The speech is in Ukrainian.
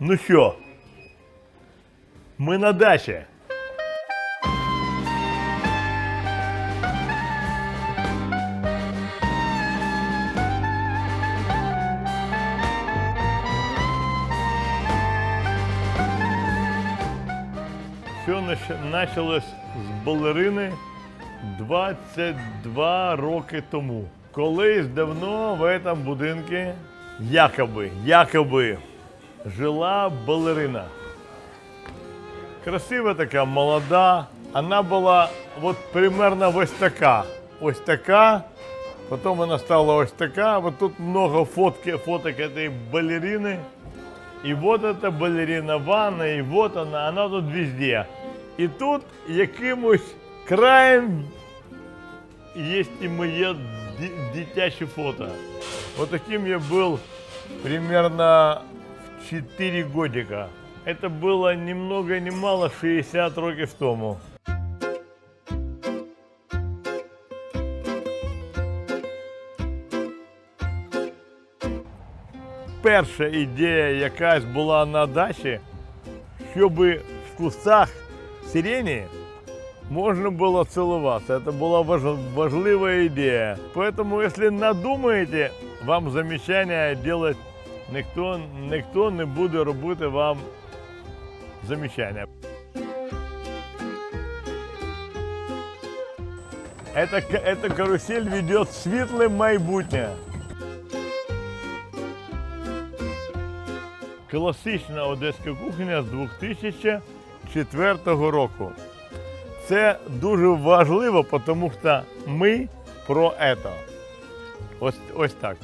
Ну що, ми на дачі. Все почалось з балерини 22 роки тому. Колись давно в цьому будинку якоби, якоби жила балерина. Красива така, молода. Вона була от примерно ось така. Ось така. Потім вона стала ось така. Вот тут много фотки, фоток этой балерины. И вот эта балерина Ванна, и вот она, она тут везде. І тут якимось краєм є і моє ді- дитяче фото. Вот таким я был примерно в 4 годика. Это было ни много ни мало 60 років тому. Перша ідея якась була на дачі, щоб в кустах сирені можно было целоваться. Это была важ- важливая идея. Поэтому, если надумаете, вам замечания делать ніхто, ніхто не буде робити вам замечания. Эта, эта карусель ведет в світле майбутнє. Класична одеська кухня з 2004 року. Це дуже важливо, тому що ми про це. Ось, ось так.